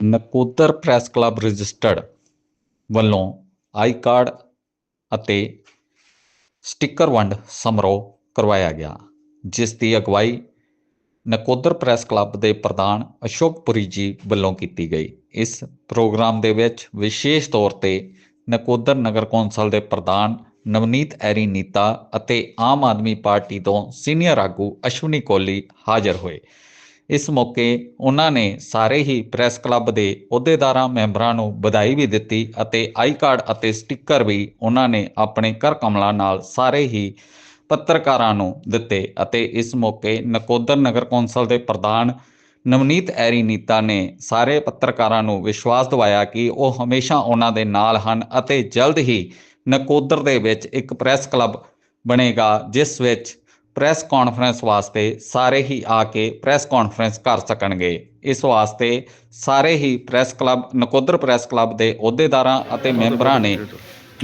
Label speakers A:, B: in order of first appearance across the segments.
A: Nakodar press club registered ਵੱਲੋਂ I card ਅਤੇ sticker ਵੰਡ ਸਮਾਰੋਹ ਕਰਵਾਇਆ ਗਿਆ, ਜਿਸ ਦੀ ਅਗਵਾਈ ਨਕੋਦਰ ਪ੍ਰੈਸ ਕਲੱਬ ਦੇ ਪ੍ਰਧਾਨ ਅਸ਼ੋਕ ਪੁਰੀ ਜੀ ਵੱਲੋਂ ਕੀਤੀ ਗਈ। ਇਸ ਪ੍ਰੋਗਰਾਮ ਦੇ ਵਿੱਚ ਵਿਸ਼ੇਸ਼ ਤੌਰ ਤੇ ਨਕੋਦਰ ਨਗਰ ਕੌਂਸਲ ਦੇ ਪ੍ਰਧਾਨ ਨਵਨੀਤ ਐਰੀ ਨੀਤਾ ਅਤੇ ਆਮ ਆਦਮੀ ਪਾਰਟੀ ਤੋਂ ਸੀਨੀਅਰ ਆਗੂ ਅਸ਼ਵਨੀ ਕੋਲੀ ਹਾਜ਼ਰ ਹੋਏ। ਇਸ ਮੌਕੇ ਉਹਨਾਂ ਨੇ ਸਾਰੇ ਹੀ ਪ੍ਰੈਸ ਕਲੱਬ ਦੇ ਅਹੁਦੇਦਾਰਾਂ, ਮੈਂਬਰਾਂ ਨੂੰ ਵਧਾਈ ਵੀ ਦਿੱਤੀ ਅਤੇ ਆਈ ਕਾਰਡ ਅਤੇ ਸਟicker ਵੀ ਉਹਨਾਂ ਨੇ ਆਪਣੇ ਘਰ ਕਮਲਾ ਨਾਲ ਸਾਰੇ ਹੀ ਪੱਤਰਕਾਰਾਂ ਨੂੰ ਦਿੱਤੇ ਅਤੇ ਇਸ ਮੌਕੇ ਨਕੋਦਰ ਨਗਰ ਕੌਂਸਲ ਦੇ ਪ੍ਰਧਾਨ ਨਵਨੀਤ ਐਰੀ ਨੀਤਾ ਨੇ ਸਾਰੇ ਪੱਤਰਕਾਰਾਂ ਨੂੰ ਵਿਸ਼ਵਾਸ ਦਿਵਾਇਆ ਕਿ ਉਹ ਹਮੇਸ਼ਾ ਉਹਨਾਂ ਦੇ ਨਾਲ ਹਨ ਅਤੇ ਜਲਦ ਹੀ ਨਕੋਦਰ ਦੇ ਵਿੱਚ ਇੱਕ ਪ੍ਰੈਸ ਕਲੱਬ ਬਣੇਗਾ, ਜਿਸ ਵਿੱਚ ਪ੍ਰੈਸ ਕਾਨਫਰੰਸ ਵਾਸਤੇ ਸਾਰੇ ਹੀ ਆ ਕੇ ਪ੍ਰੈਸ ਕਾਨਫਰੰਸ ਕਰ ਸਕਣਗੇ। ਇਸ ਵਾਸਤੇ ਸਾਰੇ ਹੀ press club Nakodar press club ਦੇ ਅਹੁਦੇਦਾਰਾਂ ਅਤੇ ਮੈਂਬਰਾਂ ਨੇ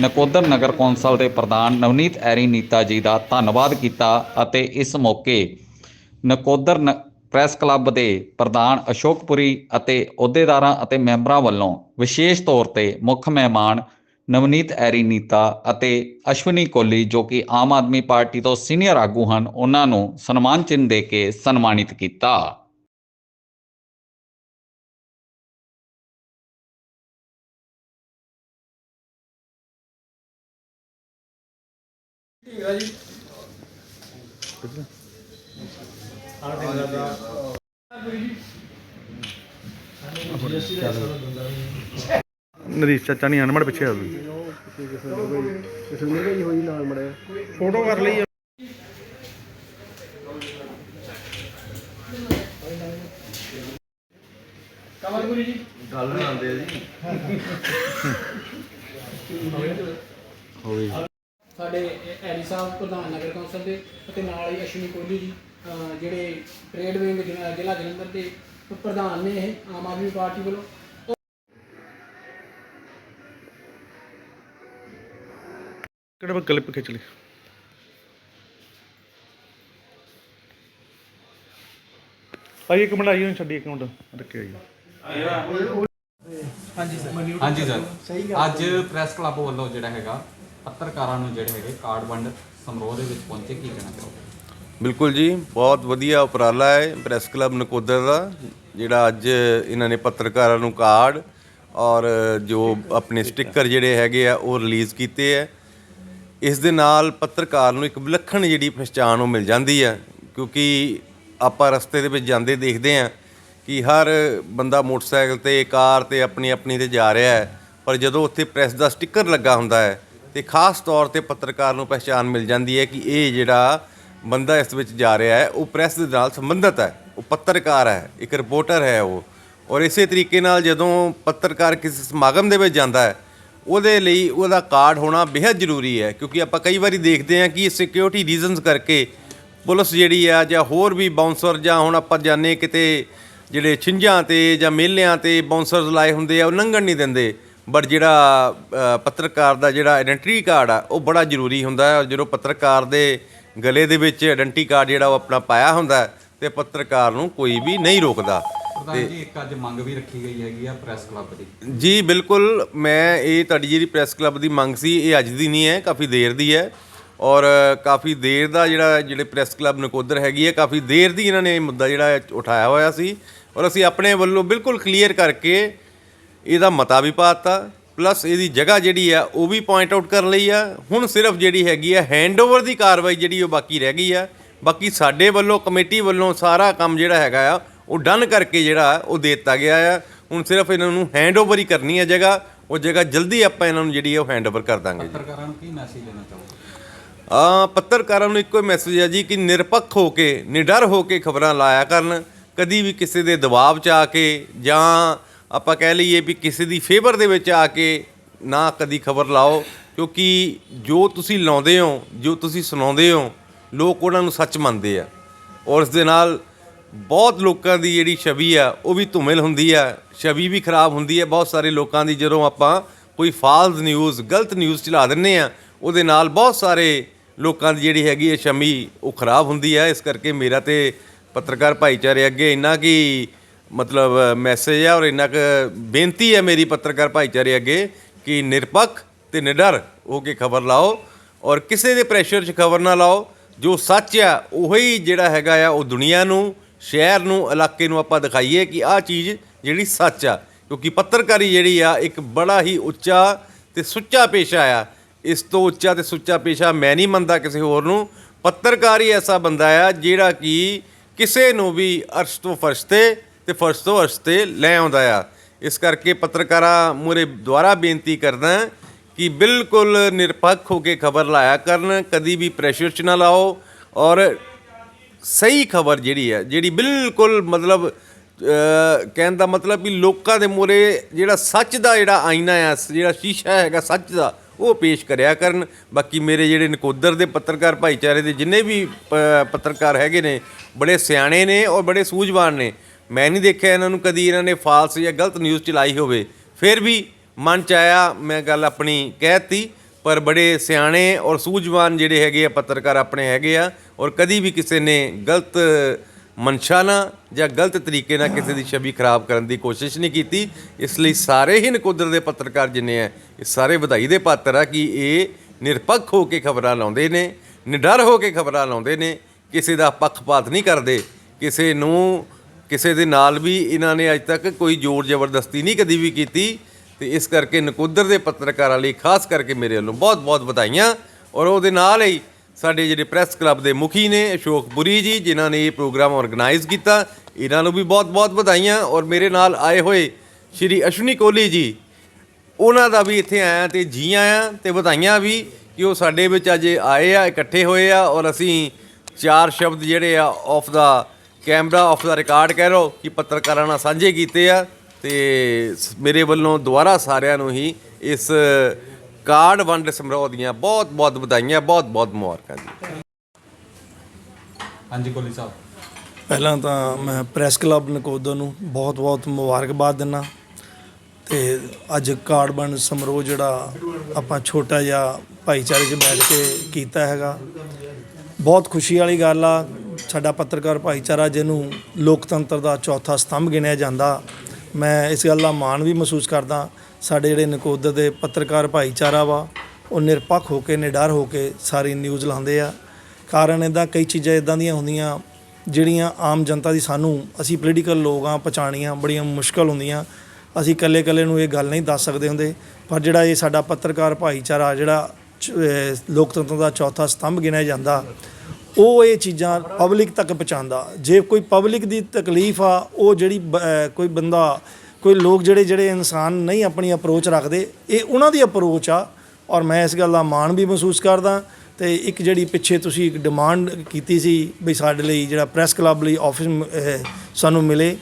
A: ਨਕੋਦਰ ਨਗਰ ਕੌਂਸਲ ਦੇ ਪ੍ਰਧਾਨ ਨਵਨੀਤ ਐਰੀ ਨੀਤਾ ਜੀ ਦਾ ਧੰਨਵਾਦ ਕੀਤਾ ਅਤੇ ਇਸ ਮੌਕੇ ਨਕੋਦਰ ਪ੍ਰੈਸ ਕਲੱਬ ਦੇ ਪ੍ਰਧਾਨ ਅਸ਼ੋਕਪੁਰੀ ਅਤੇ ਅਹੁਦੇਦਾਰਾਂ ਅਤੇ ਮੈਂਬਰਾਂ ਵੱਲੋਂ ਵਿਸ਼ੇਸ਼ ਤੌਰ ਤੇ ਮੁੱਖ ਮਹਿਮਾਨ ਨਵਨੀਤ ਐਰੀਨੀਤਾ ਅਤੇ ਅਸ਼ਵਨੀ ਕੋਲੀ ਜੋ ਕਿ ਆਮ ਆਦਮੀ ਪਾਰਟੀ ਤੋਂ ਸੀਨੀਅਰ ਆਗੂ ਹਨ, ਉਹਨਾਂ ਨੂੰ ਸਨਮਾਨ ਚਿੰਨ੍ਹ ਦੇ ਕੇ ਸਨਮਾਨਿਤ ਕੀਤਾ।
B: ਨਰੀਸ਼ ਚਾਚਾ ਨਹੀਂ ਆਣ ਮੜ ਪਿੱਛੇ ਆ ਤੂੰ ਫੋਟੋ ਕਰ ਲਈ
C: ਸਾਡੇ ਐਲੀ ਸਾਹਿਬ ਪ੍ਰਧਾਨ ਨਗਰ ਕੌਂਸਲ ਦੇ ਅਤੇ ਨਾਲ ਹੀ ਅਸ਼ਵਨੀ ਕੋਹਲੀ ਜੀ ਅਹ ਜਿਹੜੇ ਟ੍ਰੇਡ ਵਿੰਗ ਜ਼ਿਲ੍ਹਾ ਜ਼ਿਲ੍ਹਾ ਜਲੰਧਰ ਦੇ ਪ੍ਰਧਾਨ ਨੇ ਇਹ ਆਮ ਆਦਮੀ ਪਾਰਟੀ ਵੱਲੋਂ
B: ਕਿਹੜਾ ਕਲਿੱਪ ਖਿੱਚ ਲਈ? ਭਾਈ ਇੱਕ ਮਿੰਟ ਆਈਓ ਛੱਡੀ ਇੱਕ ਮਿੰਟ। ਰੱਖਿਓ ਜੀ।
A: ਹਾਂਜੀ ਸਰ। ਅੱਜ ਪ੍ਰੈਸ ਕਲੱਬ ਵੱਲੋਂ ਜਿਹੜਾ ਹੈਗਾ ਪੱਤਰਕਾਰਾਂ ਨੂੰ ਜਿਹੜੇ ਹੈਗੇ ਕਾਰਡ ਵੰਡ ਸਮਾਰੋਹ ਦੇ ਵਿੱਚ ਪਹੁੰਚੇ ਕੀ ਕਹਿਣਾ ਚਾਹੋਗੇ?
D: ਬਿਲਕੁਲ ਜੀ ਬਹੁਤ ਵਧੀਆ ਉਪਰਾਲਾ ਹੈ ਪ੍ਰੈਸ ਕਲੱਬ ਨਕੋਦਰ ਦਾ ਜਿਹੜਾ ਅੱਜ ਇਹਨਾਂ ਨੇ ਪੱਤਰਕਾਰਾਂ ਨੂੰ ਕਾਰਡ ਔਰ ਜੋ ਆਪਣੇ ਸਟicker ਜਿਹੜੇ ਹੈਗੇ ਆ ਉਹ ਰਿਲੀਜ਼ ਕੀਤੇ ਆ। ਇਸ ਦੇ ਨਾਲ ਪੱਤਰਕਾਰ ਨੂੰ ਇੱਕ ਵਿਲੱਖਣ ਜਿਹੜੀ ਪਛਾਣ ਉਹ ਮਿਲ ਜਾਂਦੀ ਹੈ ਕਿਉਂਕਿ ਆਪਾਂ ਰਸਤੇ ਦੇ ਵਿੱਚ ਜਾਂਦੇ ਦੇਖਦੇ ਆ ਕਿ ਹਰ ਬੰਦਾ ਮੋਟਰਸਾਈਕਲ ਤੇ, ਕਾਰ ਤੇ ਆਪਣੀ ਆਪਣੀ ਤੇ ਜਾ ਰਿਹਾ ਹੈ, ਪਰ ਜਦੋਂ ਉੱਥੇ ਪ੍ਰੈਸ ਦਾ ਸਟicker ਲੱਗਾ ਹੁੰਦਾ ਹੈ ਤੇ ਖਾਸ ਤੌਰ ਤੇ ਪੱਤਰਕਾਰ ਨੂੰ ਪਛਾਣ ਮਿਲ ਜਾਂਦੀ ਹੈ ਕਿ ਇਹ ਜਿਹੜਾ ਬੰਦਾ ਇਸ ਵਿੱਚ ਜਾ ਰਿਹਾ ਹੈ, ਉਹ ਪ੍ਰੈਸ ਦੇ ਨਾਲ ਸੰਬੰਧਿਤ ਹੈ, ਉਹ ਪੱਤਰਕਾਰ ਹੈ, ਇੱਕ ਰਿਪੋਰਟਰ ਹੈ ਉਹ। ਔਰ ਇਸੇ ਤਰੀਕੇ ਨਾਲ ਜਦੋਂ ਪੱਤਰਕਾਰ ਕਿਸੇ ਸਮਾਗਮ ਦੇ ਵਿੱਚ ਜਾਂਦਾ ਹੈ ਉਹਦੇ ਲਈ ਉਹਦਾ ਕਾਰਡ ਹੋਣਾ ਬੇहद ਜ਼ਰੂਰੀ ਹੈ ਕਿਉਂਕਿ ਆਪਾਂ ਕਈ ਵਾਰੀ ਦੇਖਦੇ ਹਾਂ ਕਿ ਸਿਕਿਉਰਿਟੀ ਰੀਜ਼ਨਸ ਕਰਕੇ ਪੁਲਿਸ ਜਿਹੜੀ ਆ ਜਾਂ ਹੋਰ ਵੀ ਬਾਉਂਸਰ ਜਾਂ ਹੁਣ ਆਪਾਂ ਜਾਣੇ ਕਿਤੇ ਜਿਹੜੇ ਛਿੰਝਾਂ ਤੇ ਜਾਂ ਮੇਲਿਆਂ ਤੇ ਬਾਉਂਸਰਸ ਲਾਏ ਹੁੰਦੇ ਆ ਉਹ ਲੰਘਣ ਨਹੀਂ ਦਿੰਦੇ। ਬਟ ਜਿਹੜਾ ਪੱਤਰਕਾਰ ਦਾ ਜਿਹੜਾ ਆਇਡੈਂਟੀ ਕਾਰਡ ਆ ਉਹ ਬੜਾ ਜ਼ਰੂਰੀ ਹੁੰਦਾ ਹੈ। ਔਰ ਜਦੋਂ ਪੱਤਰਕਾਰ ਦੇ ਗਲੇ ਦੇ ਵਿੱਚ ਆਇਡੈਂਟੀ ਕਾਰਡ ਜਿਹੜਾ ਉਹ ਆਪਣਾ ਪਾਇਆ ਹੁੰਦਾ ਹੈ, ਤੇ ਪੱਤਰਕਾਰ ਨੂੰ ਕੋਈ ਵੀ ਨਹੀਂ ਰੋਕਦਾ।
A: ਪ੍ਰਧਾਨ ਜੀ, ਇੱਕ ਅੱਜ ਮੰਗ ਵੀ ਰੱਖੀ ਗਈ ਹੈਗੀ ਆ ਪ੍ਰੈਸ ਕਲੱਬ ਦੀ।
D: ਜੀ, ਬਿਲਕੁਲ। ਮੈਂ ਇਹ ਤੁਹਾਡੀ ਜਿਹੜੀ ਪ੍ਰੈਸ ਕਲੱਬ ਦੀ ਮੰਗ ਸੀ, ਇਹ ਅੱਜ ਦੀ ਨਹੀਂ ਹੈ, ਕਾਫੀ ਦੇਰ ਦੀ ਹੈ। ਔਰ ਕਾਫੀ ਦੇਰ ਦਾ ਜਿਹੜਾ, ਜਿਹੜੇ ਪ੍ਰੈਸ ਕਲੱਬ ਨਕੋਦਰ ਹੈਗੀ ਹੈ, ਕਾਫੀ ਦੇਰ ਦੀ ਇਹਨਾਂ ਨੇ ਇਹ ਮੁੱਦਾ ਜਿਹੜਾ ਉਠਾਇਆ ਹੋਇਆ ਸੀ। ਔਰ ਅਸੀਂ ਆਪਣੇ ਵੱਲੋਂ ਬਿਲਕੁਲ ਕਲੀਅਰ ਕਰਕੇ ਇਹਦਾ ਮਤਾ ਵੀ ਪਾਤਾ ਪਲੱਸ ਇਹਦੀ ਜਗ੍ਹਾ ਜਿਹੜੀ ਆ, ਉਹ ਵੀ ਪੁਆਇੰਟ ਆਊਟ ਕਰ ਲਈ ਆ। ਹੁਣ ਸਿਰਫ ਜਿਹੜੀ ਹੈਗੀ ਆ ਹੈਂਡਓਵਰ ਦੀ ਕਾਰਵਾਈ ਜਿਹੜੀ ਉਹ ਬਾਕੀ ਰਹਿ ਗਈ ਆ। ਬਾਕੀ ਸਾਡੇ ਵੱਲੋਂ, ਕਮੇਟੀ ਵੱਲੋਂ ਸਾਰਾ ਕੰਮ ਜਿਹੜਾ ਹੈਗਾ ਆ ਉਹ ਡਨ ਕਰਕੇ ਜਿਹੜਾ ਉਹ ਦੇ ਦਿੱਤਾ ਗਿਆ ਆ। ਹੁਣ ਸਿਰਫ ਇਹਨਾਂ ਨੂੰ ਹੈਂਡਓਵਰ ਹੀ ਕਰਨੀ ਹੈ ਜਗ੍ਹਾ। ਉਹ ਜਗ੍ਹਾ ਜਲਦੀ ਆਪਾਂ ਇਹਨਾਂ ਨੂੰ ਜਿਹੜੀ ਆ ਉਹ ਹੈਂਡਓਵਰ ਕਰ ਦਾਂਗੇ ਜੀ।
A: ਪੱਤਰਕਾਰਾਂ ਨੂੰ ਕੀ ਮੈਸੇਜ ਦੇਣਾ ਚਾਹੋਗੇ?
D: ਆ ਪੱਤਰਕਾਰਾਂ ਨੂੰ ਇੱਕੋ ਮੈਸੇਜ ਹੈ ਜੀ ਕਿ ਨਿਰਪੱਖ ਹੋ ਕੇ ਨਿਡਰ ਹੋ ਕੇ ਖਬਰਾਂ ਲਾਇਆ ਕਰਨ। ਕਦੀ ਵੀ ਕਿਸੇ ਦੇ ਦਬਾਅ 'ਚ ਆ ਕੇ ਜਾਂ ਆਪਾਂ ਕਹਿ ਲਈਏ ਵੀ ਕਿਸੇ ਦੀ ਫੇਵਰ ਦੇ ਵਿੱਚ ਆ ਕੇ ਨਾ ਕਦੀ ਖਬਰ ਲਾਓ। ਕਿਉਂਕਿ ਜੋ ਤੁਸੀਂ ਲਾਉਂਦੇ ਹੋ ਜੋ ਤੁਸੀਂ ਸੁਣਾਉਂਦੇ ਹੋ ਲੋਕ ਉਹਨਾਂ ਨੂੰ ਸੱਚ ਮੰਨਦੇ ਆ। ਔਰ ਇਸ ਦੇ ਨਾਲ ਬਹੁਤ ਲੋਕਾਂ ਦੀ ਜਿਹੜੀ ਛਵੀ ਆ, ਉਹ ਵੀ ਧੁਮਿਲ ਹੁੰਦੀ ਆ। ਛਵੀ ਵੀ ਖਰਾਬ ਹੁੰਦੀ ਹੈ ਬਹੁਤ ਸਾਰੇ ਲੋਕਾਂ ਦੀ, ਜਦੋਂ ਆਪਾਂ ਕੋਈ ਫਾਲਸ ਨਿਊਜ਼ ਗਲਤ ਨਿਊਜ਼ ਚਲਾ ਦਿੰਨੇ ਆ, ਉਹਦੇ ਨਾਲ ਬਹੁਤ ਸਾਰੇ ਲੋਕਾਂ ਦੀ ਜਿਹੜੀ ਹੈਗੀ ਹੈ ਛਮੀ ਉਹ ਖਰਾਬ ਹੁੰਦੀ ਹੈ ਇਸ ਕਰਕੇ ਮੇਰਾ ਤੇ ਪੱਤਰਕਾਰ ਭਾਈਚਾਰੇ ਅੱਗੇ ਇੰਨਾ ਕਿ ਮਤਲਬ ਮੈਸੇਜ ਆ ਔਰ ਇੰਨਾ ਕੁ ਬੇਨਤੀ ਹੈ ਮੇਰੀ ਪੱਤਰਕਾਰ ਭਾਈਚਾਰੇ ਅੱਗੇ ਕਿ ਨਿਰਪੱਖ ਤੇ ਨਿਡਰ ਹੋ ਕੇ ਖਬਰ ਲਾਓ ਔਰ ਕਿਸੇ ਦੇ ਪ੍ਰੈਸ਼ਰ 'ਚ ਖਬਰ ਨਾ ਲਾਓ। ਜੋ ਸੱਚ ਆ, ਉਹੀ ਜਿਹੜਾ ਹੈਗਾ ਆ, ਉਹ ਦੁਨੀਆ ਨੂੰ ਸ਼ਹਿਰ ਨੂੰ, ਇਲਾਕੇ ਨੂੰ ਆਪਾਂ ਦਿਖਾਈਏ ਕਿ ਆਹ ਚੀਜ਼ ਜਿਹੜੀ ਸੱਚ ਆ, ਕਿਉਂਕਿ ਪੱਤਰਕਾਰੀ ਜਿਹੜੀ ਆ, ਇੱਕ ਬੜਾ ਹੀ ਉੱਚਾ ਤੇ ਸੁੱਚਾ ਪੇਸ਼ਾ ਆ। ਇਸ ਤੋਂ ਉੱਚਾ ਤੇ ਸੁੱਚਾ ਪੇਸ਼ਾ ਮੈਂ ਨਹੀਂ ਮੰਨਦਾ ਕਿਸੇ ਹੋਰ ਨੂੰ। ਪੱਤਰਕਾਰੀ ਐਸਾ ਬੰਦਾ ਆ ਜਿਹੜਾ ਕਿ ਕਿਸੇ ਨੂੰ ਵੀ ਅਰਸ਼ ਤੋਂ ਫਰਸ਼ ਤੇ ਤੇ ਫਰਸ਼ ਤੋਂ ਅਰਸ਼ ਤੇ ਲੈ ਆਉਂਦਾ ਆ। ਇਸ ਕਰਕੇ ਪੱਤਰਕਾਰਾਂ ਮੂਹਰੇ ਦੁਆਰਾ ਬੇਨਤੀ ਕਰਦਾ ਕਿ ਬਿਲਕੁਲ ਨਿਰਪੱਖ ਹੋ ਕੇ ਖਬਰ ਲਾਇਆ ਕਰਨ, ਕਦੀ ਵੀ ਪ੍ਰੈਸ਼ਰ 'ਚ ਨਾ ਲਾਓ ਔਰ ਸਹੀ ਖਬਰ ਜਿਹੜੀ ਹੈ, ਜਿਹੜੀ ਬਿਲਕੁਲ ਮਤਲਬ ਕਹਿਣ ਦਾ ਮਤਲਬ ਵੀ ਲੋਕਾਂ ਦੇ ਮੂਹਰੇ ਜਿਹੜਾ ਸੱਚ ਦਾ ਜਿਹੜਾ ਆਇਨਾ ਆ ਜਿਹੜਾ ਸ਼ੀਸ਼ਾ ਹੈਗਾ ਸੱਚ ਦਾ, ਉਹ ਪੇਸ਼ ਕਰਿਆ ਕਰਨ। ਬਾਕੀ ਮੇਰੇ ਜਿਹੜੇ ਨਕੋਦਰ ਦੇ ਪੱਤਰਕਾਰ ਭਾਈਚਾਰੇ ਦੇ ਜਿੰਨੇ ਵੀ ਪੱਤਰਕਾਰ ਹੈਗੇ ਨੇ, ਬੜੇ ਸਿਆਣੇ ਨੇ ਔਰ ਬੜੇ ਸੂਝਵਾਨ ਨੇ। ਮੈਂ ਨਹੀਂ ਦੇਖਿਆ ਇਹਨਾਂ ਨੂੰ ਕਦੀ ਇਹਨਾਂ ਨੇ ਫਾਲਸ ਜਾਂ ਗਲਤ ਨਿਊਜ਼ ਚਲਾਈ ਹੋਵੇ। ਫਿਰ ਵੀ ਮਨ ਚ ਆਇਆ, ਮੈਂ ਗੱਲ ਆਪਣੀ ਕਹਿਤੀ ਪਰ ਬੜੇ ਸਿਆਣੇ ਔਰ ਸੂਝਵਾਨ ਜਿਹੜੇ ਹੈਗੇ ਆ ਪੱਤਰਕਾਰ ਆਪਣੇ ਹੈਗੇ ਆ ਔਰ ਕਦੀ ਵੀ ਕਿਸੇ ਨੇ ਗਲਤ ਮਨਸ਼ਾ ਨਾਲ ਜਾਂ ਗਲਤ ਤਰੀਕੇ ਨਾਲ ਕਿਸੇ ਦੀ ਛਵੀ ਖਰਾਬ ਕਰਨ ਦੀ ਕੋਸ਼ਿਸ਼ ਨਹੀਂ ਕੀਤੀ। ਇਸ ਲਈ ਸਾਰੇ ਹੀ ਨਕੋਦਰ ਦੇ ਪੱਤਰਕਾਰ ਜਿੰਨੇ ਆ, ਇਹ ਸਾਰੇ ਵਧਾਈ ਦੇ ਪਾਤਰ ਆ ਕਿ ਇਹ ਨਿਰਪੱਖ ਹੋ ਕੇ ਖਬਰਾਂ ਲਾਉਂਦੇ ਨੇ, ਨਿਡਰ ਹੋ ਕੇ ਖਬਰਾਂ ਲਾਉਂਦੇ ਨੇ, ਕਿਸੇ ਦਾ ਪੱਖਪਾਤ ਨਹੀਂ ਕਰਦੇ, ਕਿਸੇ ਨੂੰ, ਕਿਸੇ ਦੇ ਨਾਲ ਵੀ ਇਹਨਾਂ ਨੇ ਅੱਜ ਤੱਕ ਕੋਈ ਜ਼ੋਰ ਜ਼ਬਰਦਸਤੀ ਨਹੀਂ ਕਦੀ ਵੀ ਕੀਤੀ। ਤੇ ਇਸ ਕਰਕੇ ਨਕੋਦਰ ਦੇ ਪੱਤਰਕਾਰਾਂ ਲਈ ਖਾਸ ਕਰਕੇ ਮੇਰੇ ਵੱਲੋਂ ਬਹੁਤ-ਬਹੁਤ ਵਧਾਈਆਂ। ਔਰ ਉਹਦੇ ਨਾਲ ਹੀ ਸਾਡੇ ਜਿਹੜੇ ਪ੍ਰੈਸ ਕਲੱਬ ਦੇ ਮੁਖੀ ਨੇ, ਅਸ਼ੋਕ ਪੁਰੀ ਜੀ, ਜਿਨ੍ਹਾਂ ਨੇ ਇਹ ਪ੍ਰੋਗਰਾਮ ਆਰਗੇਨਾਈਜ਼ ਕੀਤਾ, ਇਹਨਾਂ ਨੂੰ ਵੀ ਬਹੁਤ-ਬਹੁਤ ਵਧਾਈਆਂ। ਔਰ ਮੇਰੇ ਨਾਲ ਆਏ ਹੋਏ ਸ਼੍ਰੀ ਅਸ਼ਵਨੀ ਕੋਹਲੀ ਜੀ, ਉਹਨਾਂ ਦਾ ਵੀ ਇੱਥੇ ਆਇਆ ਤੇ ਜੀ ਆਇਆ ਤੇ ਵਧਾਈਆਂ ਵੀ ਕਿ ਉਹ ਸਾਡੇ ਵਿੱਚ ਅੱਜ ਆਏ ਆ, ਇਕੱਠੇ ਹੋਏ ਆ। ਔਰ ਅਸੀਂ ਚਾਰ ਸ਼ਬਦ ਜਿਹੜੇ ਆ off the camera off the record ਕਹਿ ਲਓ, ਕਿ ਪੱਤਰਕਾਰਾਂ ਨਾਲ ਸਾਂਝੇ ਕੀਤੇ ਆ। ਤੇ ਮੇਰੇ ਵੱਲੋਂ ਦੁਬਾਰਾ ਸਾਰਿਆਂ ਨੂੰ ਹੀ ਇਸ ਕਾਰਡ ਵੰਡ ਸਮਾਰੋਹ ਦੀਆਂ ਬਹੁਤ ਬਹੁਤ ਵਧਾਈਆਂ ਬਹੁਤ ਬਹੁਤ ਮੁਬਾਰਕਾਂ ਜੀ।
A: ਹਾਂਜੀ ਕੋਲੀ ਸਾਹਿਬ।
E: ਪਹਿਲਾਂ ਤਾਂ ਮੈਂ ਪ੍ਰੈਸ ਕਲੱਬ ਨਕੋਦਰ ਨੂੰ ਬਹੁਤ-ਬਹੁਤ ਮੁਬਾਰਕਬਾਦ ਦਿੰਦਾ ਤੇ ਅੱਜ ਕਾਰਡ ਵੰਡ ਸਮਾਰੋਹ ਜਿਹੜਾ ਆਪਾਂ ਛੋਟਾ ਜਿਹਾ ਭਾਈਚਾਰੇ 'ਚ ਬੈਠ ਕੇ ਕੀਤਾ ਹੈਗਾ। ਬਹੁਤ ਖੁਸ਼ੀ ਵਾਲੀ ਗੱਲ ਆ ਸਾਡਾ ਪੱਤਰਕਾਰ ਭਾਈਚਾਰਾ ਜਿਹਨੂੰ ਲੋਕਤੰਤਰ ਦਾ ਚੌਥਾ ਸਤੰਭ ਗਿਣਿਆ ਜਾਂਦਾ। ਮੈਂ ਇਸ ਗੱਲ ਦਾ ਮਾਣ ਵੀ ਮਹਿਸੂਸ ਕਰਦਾ ਸਾਡੇ ਜਿਹੜੇ ਨਕੋਦਰ ਦੇ ਪੱਤਰਕਾਰ ਭਾਈਚਾਰਾ ਵਾ, ਉਹ ਨਿਰਪੱਖ ਹੋ ਕੇ, ਨਿਡਰ ਹੋ ਕੇ ਸਾਰੀ ਨਿਊਜ਼ ਲਾਉਂਦੇ ਆ। ਕਾਰਨ ਇਦਾਂ ਕਈ ਚੀਜ਼ਾਂ ਇਦਾਂ ਦੀਆਂ ਹੁੰਦੀਆਂ, ਜਿਹੜੀਆਂ ਆਮ ਜਨਤਾ ਦੀ ਸਾਨੂੰ, ਅਸੀਂ ਪੋਲੀਟੀਕਲ ਲੋਕ ਆ, ਪਛਾਣੀਆਂ, ਬੜੀਆਂ ਮੁਸ਼ਕਲ ਹੁੰਦੀਆਂ। ਅਸੀਂ ਇਕੱਲੇ ਇਕੱਲੇ ਨੂੰ ਇਹ ਗੱਲ ਨਹੀਂ ਦੱਸ ਸਕਦੇ ਹੁੰਦੇ, ਪਰ ਜਿਹੜਾ ਇਹ ਸਾਡਾ ਪੱਤਰਕਾਰ ਭਾਈਚਾਰਾ, ਜਿਹੜਾ ਲੋਕਤੰਤਰ ਦਾ ਚੌਥਾ ਸਤੰਭ ਗਿਣਿਆ ਜਾਂਦਾ ਉਹ ਇਹ ਚੀਜ਼ਾਂ ਪਬਲਿਕ ਤੱਕ ਪਹੁੰਚਾਉਂਦਾ। ਜੇ ਕੋਈ ਪਬਲਿਕ ਦੀ ਤਕਲੀਫ ਆ, ਉਹ ਜਿਹੜੀ ਬ- ਕੋਈ ਬੰਦਾ, ਕੋਈ ਲੋਕ ਜਿਹੜੇ ਜਿਹੜੇ ਇਨਸਾਨ ਨਹੀਂ ਆਪਣੀ ਅਪਰੋਚ ਰੱਖਦੇ, ਇਹ ਉਹਨਾਂ ਦੀ ਅਪਰੋਚ ਆ। ਔਰ ਮੈਂ ਇਸ ਗੱਲ ਦਾ ਮਾਣ ਵੀ ਮਹਿਸੂਸ ਕਰਦਾ ਤੇ ਇੱਕ ਜਿਹੜੀ ਪਿੱਛੇ ਤੁਸੀਂ ਇੱਕ ਡਿਮਾਂਡ ਕੀਤੀ ਸੀ ਵੀ ਸਾਡੇ ਲਈ ਜਿਹੜਾ ਪ੍ਰੈਸ ਕਲੱਬ ਲਈ ਆਫਿਸ ਸਾਨੂੰ ਮਿਲੇ।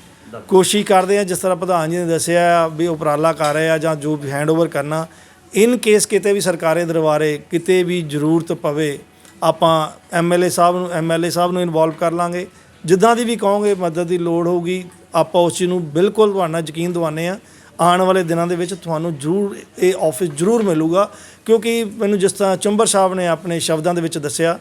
E: ਕੋਸ਼ਿਸ਼ ਕਰਦੇ ਆ ਜਿਸ ਤਰ੍ਹਾਂ ਪ੍ਰਧਾਨ ਜੀ ਨੇ ਦੱਸਿਆ ਵੀ ਉਪਰਾਲਾ ਕਰ ਰਹੇ ਆ ਜਾਂ ਜੋ ਵੀ ਹੈਂਡਓਵਰ ਕਰਨਾ ਇਨ ਕੇਸ ਕਿਤੇ ਵੀ ਸਰਕਾਰੀ ਦਰਬਾਰੇ ਕਿਤੇ ਵੀ ਜ਼ਰੂਰਤ ਪਵੇ ਆਪਾਂ ਐਮਐਲਏ ਸਾਹਿਬ ਨੂੰ ਐਮਐਲਏ ਸਾਹਿਬ ਨੂੰ ਇਨਵੋਲਵ ਕਰ ਲਾਂਗੇ। ਜਿੱਦਾਂ ਦੀ ਵੀ ਕਹੋਗੇ, ਮਦਦ ਦੀ ਲੋੜ ਹੋਊਗੀ। ਆਪਾਂ ਉਸ ਚੀਜ਼ ਨੂੰ ਬਿਲਕੁਲ ਤੁਹਾਡਾ ਯਕੀਨ ਦਿਵਾਉਂਦੇ ਆ ਆਉਣ ਵਾਲੇ ਦਿਨਾਂ ਦੇ ਵਿੱਚ ਤੁਹਾਨੂੰ ਜ਼ਰੂਰ ਇਹ ਆਫਿਸ ਜ਼ਰੂਰ ਮਿਲੂਗਾ। ਕਿਉਂਕਿ ਮੈਨੂੰ ਜਿਸ ਤਰ੍ਹਾਂ ਚੰਬਰ ਸਾਹਿਬ ਨੇ ਆਪਣੇ ਸ਼ਬਦਾਂ ਦੇ ਵਿੱਚ ਦੱਸਿਆ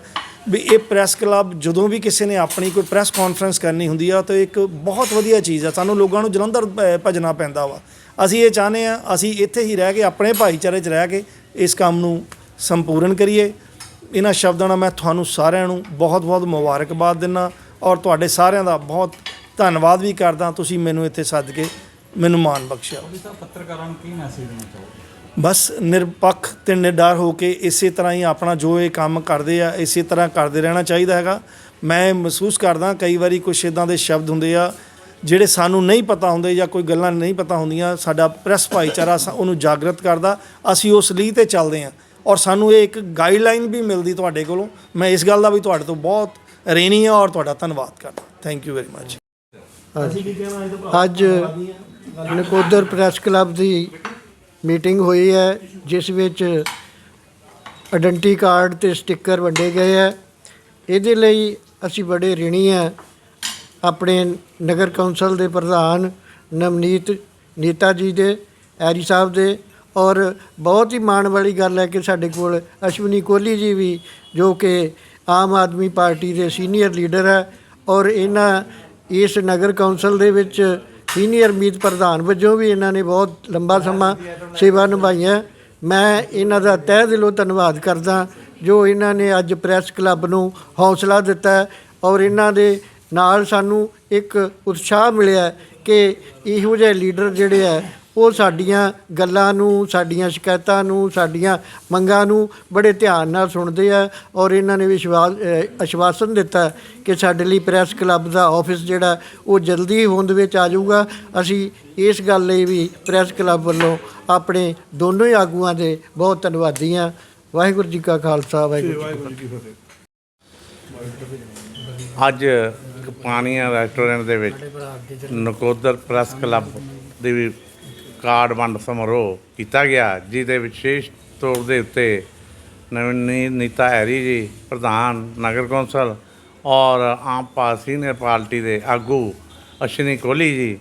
E: ਵੀ ਇਹ ਪ੍ਰੈਸ ਕਲੱਬ ਜਦੋਂ ਵੀ ਕਿਸੇ ਨੇ ਆਪਣੀ ਕੋਈ ਪ੍ਰੈਸ ਕਾਨਫਰੰਸ ਕਰਨੀ ਹੁੰਦੀ ਆ, ਤਾਂ ਇੱਕ ਬਹੁਤ ਵਧੀਆ ਚੀਜ਼ ਆ। ਸਾਨੂੰ ਲੋਕਾਂ ਨੂੰ ਜਲੰਧਰ ਭ- ਭੱਜਣਾ ਪੈਂਦਾ ਵਾ। ਅਸੀਂ ਇਹ ਚਾਹੁੰਦੇ ਆ ਅਸੀਂ ਇੱਥੇ ਹੀ ਰਹਿ ਕੇ, ਆਪਣੇ ਭਾਈਚਾਰੇ 'ਚ ਰਹਿ ਕੇ ਇਸ ਕੰਮ ਨੂੰ ਸੰਪੂਰਨ ਕਰੀਏ। ਇਹਨਾਂ ਸ਼ਬਦਾਂ ਨਾਲ ਮੈਂ ਤੁਹਾਨੂੰ ਸਾਰਿਆਂ ਨੂੰ ਬਹੁਤ-ਬਹੁਤ ਮੁਬਾਰਕਬਾਦ ਦਿੰਦਾ ਔਰ ਤੁਹਾਡੇ ਸਾਰਿਆਂ ਦਾ ਬਹੁਤ ਧੰਨਵਾਦ ਵੀ ਕਰਦਾ ਤੁਸੀਂ ਮੈਨੂੰ ਇੱਥੇ ਸੱਦ ਕੇ ਮੈਨੂੰ ਮਾਣ ਬਖਸ਼ਿਆ।
A: ਪੱਤਰਕਾਰਾਂ ਨੂੰ ਕੀ ਮੈਸੇਜ ਦੇਣਾ ਚਾਹੋਗੇ?
E: ਬਸ ਨਿਰਪੱਖ ਤੇ ਨਿਡਰ ਹੋ ਕੇ ਇਸੇ ਤਰ੍ਹਾਂ ਹੀ ਆਪਣਾ ਜੋ ਇਹ ਕੰਮ ਕਰਦੇ ਆ ਇਸੇ ਤਰ੍ਹਾਂ ਕਰਦੇ ਰਹਿਣਾ ਚਾਹੀਦਾ ਹੈਗਾ। ਮੈਂ ਮਹਿਸੂਸ ਕਰਦਾ ਕਈ ਵਾਰੀ ਕੁਛ ਇਦਾਂ ਦੇ ਸ਼ਬਦ ਹੁੰਦੇ ਆ ਜਿਹੜੇ ਸਾਨੂੰ ਨਹੀਂ ਪਤਾ ਹੁੰਦੇ ਜਾਂ ਕੋਈ ਗੱਲਾਂ ਨਹੀਂ ਪਤਾ ਹੁੰਦੀਆਂ ਸਾਡਾ ਪ੍ਰੈਸ ਭਾਈਚਾਰਾ ਉਹਨੂੰ ਜਾਗਰਤ ਕਰਦਾ। ਅਸੀਂ ਉਸ ਲਈ ਤੇ ਚੱਲਦੇ ਆ। ਔਰ ਸਾਨੂੰ ਇਹ ਇੱਕ ਗਾਈਡਲਾਈਨ ਵੀ ਮਿਲਦੀ ਤੁਹਾਡੇ ਕੋਲੋਂ। ਮੈਂ ਇਸ ਗੱਲ ਦਾ ਵੀ ਤੁਹਾਡੇ ਤੋਂ ਬਹੁਤ ਰੇਨੀ ਆ ਔਰ ਤੁਹਾਡਾ ਧੰਨਵਾਦ ਕਰਦਾ। ਥੈਂਕ ਯੂ ਵੈਰੀ ਮਚ
F: ਅੱਜ ਨਕੋਦਰ ਪ੍ਰੈਸ ਕਲੱਬ ਦੀ ਮੀਟਿੰਗ ਹੋਈ ਹੈ ਜਿਸ ਵਿੱਚ ਆਇਡੈਂਟੀ ਕਾਰਡ ਤੇ ਸਟicker ਵੰਡੇ ਗਏ ਹੈ। ਇਹਦੇ ਲਈ ਅਸੀਂ ਬੜੇ ਰਿਣੀ ਹਾਂ। ਆਪਣੇ ਨਗਰ ਕੌਂਸਲ ਦੇ ਪ੍ਰਧਾਨ ਨਵਨੀਤ ਨੀਤਾ ਜੀ ਦੇ ਐਰੀ ਸਾਹਿਬ ਦੇ ਔਰ ਬਹੁਤ ਹੀ ਮਾਣ ਵਾਲੀ ਗੱਲ ਹੈ ਕਿ ਸਾਡੇ ਕੋਲ ਅਸ਼ਵਨੀ ਕੋਹਲੀ ਜੀ ਵੀ, ਜੋ ਕਿ ਆਮ ਆਦਮੀ ਪਾਰਟੀ ਦੇ ਸੀਨੀਅਰ ਲੀਡਰ ਹੈ ਔਰ ਇਹਨਾਂ ਇਸ ਨਗਰ ਕੌਂਸਲ ਦੇ ਵਿੱਚ ਸੀਨੀਅਰ ਮੀਤ ਪ੍ਰਧਾਨ ਵਜੋਂ ਵੀ ਇਹਨਾਂ ਨੇ ਬਹੁਤ ਲੰਬਾ ਸਮਾਂ ਸੇਵਾ ਨਿਭਾਈ ਹੈ। ਮੈਂ ਇਹਨਾਂ ਦਾ ਤਹਿ ਦਿਲੋਂ ਧੰਨਵਾਦ ਕਰਦਾ ਜੋ ਇਹਨਾਂ ਨੇ ਅੱਜ ਪ੍ਰੈਸ ਕਲੱਬ ਨੂੰ ਹੌਸਲਾ ਦਿੱਤਾ ਔਰ ਇਹਨਾਂ ਦੇ ਨਾਲ ਸਾਨੂੰ ਇੱਕ ਉਤਸ਼ਾਹ ਮਿਲਿਆ ਕਿ ਇਹੋ ਜਿਹੇ ਲੀਡਰ ਜਿਹੜੇ ਹੈ ਉਹ ਸਾਡੀਆਂ ਗੱਲਾਂ ਨੂੰ, ਸਾਡੀਆਂ ਸ਼ਿਕਾਇਤਾਂ ਨੂੰ, ਸਾਡੀਆਂ ਮੰਗਾਂ ਨੂੰ ਬੜੇ ਧਿਆਨ ਨਾਲ ਸੁਣਦੇ ਆ ਔਰ ਇਹਨਾਂ ਨੇ ਵਿਸ਼ਵਾਸ ਅਸ਼ਵਾਸਨ ਦਿੱਤਾ ਕਿ ਸਾਡੇ ਲਈ ਪ੍ਰੈਸ ਕਲੱਬ ਦਾ ਆਫਿਸ ਜਿਹੜਾ, ਉਹ ਜਲਦੀ ਹੋਂਦ ਵਿੱਚ ਆ ਜਾਊਗਾ। ਅਸੀਂ ਇਸ ਗੱਲ ਲਈ ਵੀ ਪ੍ਰੈਸ ਕਲੱਬ ਵੱਲੋਂ ਆਪਣੇ ਦੋਨੋਂ ਹੀ ਆਗੂਆਂ ਦੇ ਬਹੁਤ ਧੰਨਵਾਦੀ ਹਾਂ। ਵਾਹਿਗੁਰੂ ਜੀ ਕਾ ਖਾਲਸਾ, ਵਾਹਿਗੁਰੂ ਜੀ ਕੀ ਫਤਿਹ।
G: ਅੱਜ ਪਾਣੀਆਂ ਰੈਸਟੋਰੈਂਟ ਦੇ ਵਿੱਚ ਨਕੋਦਰ ਪ੍ਰੈਸ ਕਲੱਬ ਦੀ ਵੀ ਕਾਰਡ ਵੰਡ ਸਮਾਰੋਹ ਕੀਤਾ ਗਿਆ, ਜਿਹਦੇ ਵਿਸ਼ੇਸ਼ ਤੌਰ ਦੇ ਉੱਤੇ ਨਵਨੀ ਨੀਤਾ ਹੈਰੀ ਜੀ, ਪ੍ਰਧਾਨ ਨਗਰ ਕੌਂਸਲ ਔਰ ਆਮ ਸੀਨੀਅਰ ਪਾਰਟੀ ਦੇ ਆਗੂ ਅਸ਼ਨੀ ਕੋਹਲੀ ਜੀ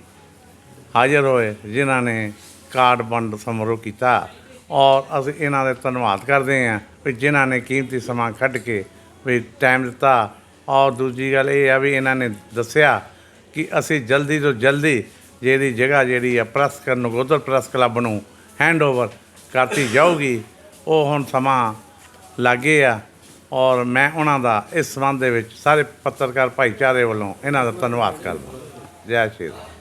G: ਹਾਜ਼ਰ ਹੋਏ, ਜਿਨ੍ਹਾਂ ਨੇ ਕਾਰਡ ਵੰਡ ਸਮਾਰੋਹ ਕੀਤਾ। ਔਰ ਅਸੀਂ ਇਹਨਾਂ ਦੇ ਧੰਨਵਾਦ ਕਰਦੇ ਹਾਂ ਵੀ ਜਿਨ੍ਹਾਂ ਨੇ ਕੀਮਤੀ ਸਮਾਂ ਕੱਢ ਕੇ ਵੀ ਟਾਈਮ ਦਿੱਤਾ। ਔਰ ਦੂਜੀ ਗੱਲ ਇਹ ਆ ਵੀ ਇਹਨਾਂ ਨੇ ਦੱਸਿਆ ਕਿ ਅਸੀਂ ਜਲਦੀ ਤੋਂ ਜਲਦੀ ਜਿਹੜੀ ਜਗ੍ਹਾ ਜਿਹੜੀ ਆ ਪ੍ਰੈਸ ਕਰਨ ਨਗੋਦਰ ਪ੍ਰੈਸ ਕਲੱਬ ਨੂੰ ਹੈਂਡਓਵਰ ਕਰਤੀ ਜਾਊਗੀ, ਉਹ ਹੁਣ ਸਮਾਂ ਲਾਗੇ ਆ ਔਰ ਮੈਂ ਉਹਨਾਂ ਦਾ ਇਸ ਸੰਬੰਧ ਦੇ ਵਿੱਚ ਸਾਰੇ ਪੱਤਰਕਾਰ ਭਾਈਚਾਰੇ ਵੱਲੋਂ ਇਹਨਾਂ ਦਾ ਧੰਨਵਾਦ ਕਰਦਾ। ਜੈ ਸ਼੍ਰੀ ਰਾਮ